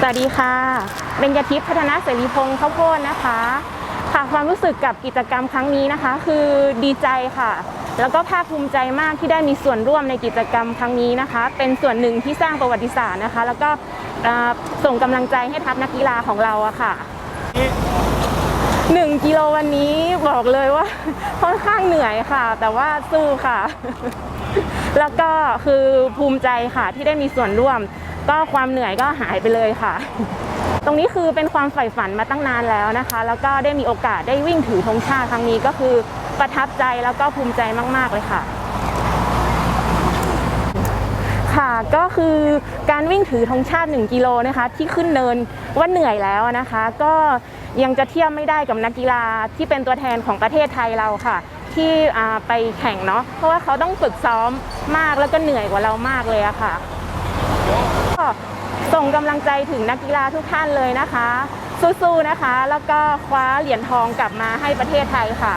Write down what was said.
สวัสดีค่ะ เบญญาทิพย์พัฒนาเสรีพงศ์ข้าวโพดนะคะ ค่ะความรู้สึกกับกิจกรรมครั้งนี้นะคะ คือดีใจค่ะ แล้วก็ภาคภูมิใจมากที่ได้มีส่วนร่วมในกิจกรรมครั้งนี้นะคะ เป็นส่วนหนึ่งที่สร้างประวัติศาสตร์นะคะ แล้วก็ส่งกำลังใจให้ทัพนักกีฬาของเราอะค่ะหนึ่งกิโลวันนี้บอกเลยว่าค่อนข้างเหนื่อยค่ะ แต่ว่าสู้ค่ะ แล้วก็คือภูมิใจค่ะที่ได้มีส่วนร่วม ก็ความเหนื่อยก็หายไปเลยค่ะ ตรงนี้คือเป็นความใฝ่ฝันมาตั้งนานแล้วนะคะ แล้วก็ได้มีโอกาสได้วิ่งถือธงชาติครั้งนี้ก็คือประทับใจแล้วก็ภูมิใจมาก ๆ เลยค่ะ ค่ะก็คือการวิ่งถือธงชาติ 1 กิโลนะคะ ที่ขึ้นเนินว่าเหนื่อยแล้วนะคะ ก็ยังจะเทียบไม่ได้กับนักกีฬาที่เป็นตัวแทนของประเทศไทยเราค่ะที่ไปแข่งเนาะเพราะว่าเขาต้องฝึกซ้อมมากแล้วก็เหนื่อยกว่าเรามากเลยอะค่ะ ส่งกำลังใจถึงนักกีฬาทุกท่านเลยนะคะ สู้ๆนะคะ แล้วก็คว้าเหรียญทองกลับมาให้ประเทศไทยค่ะ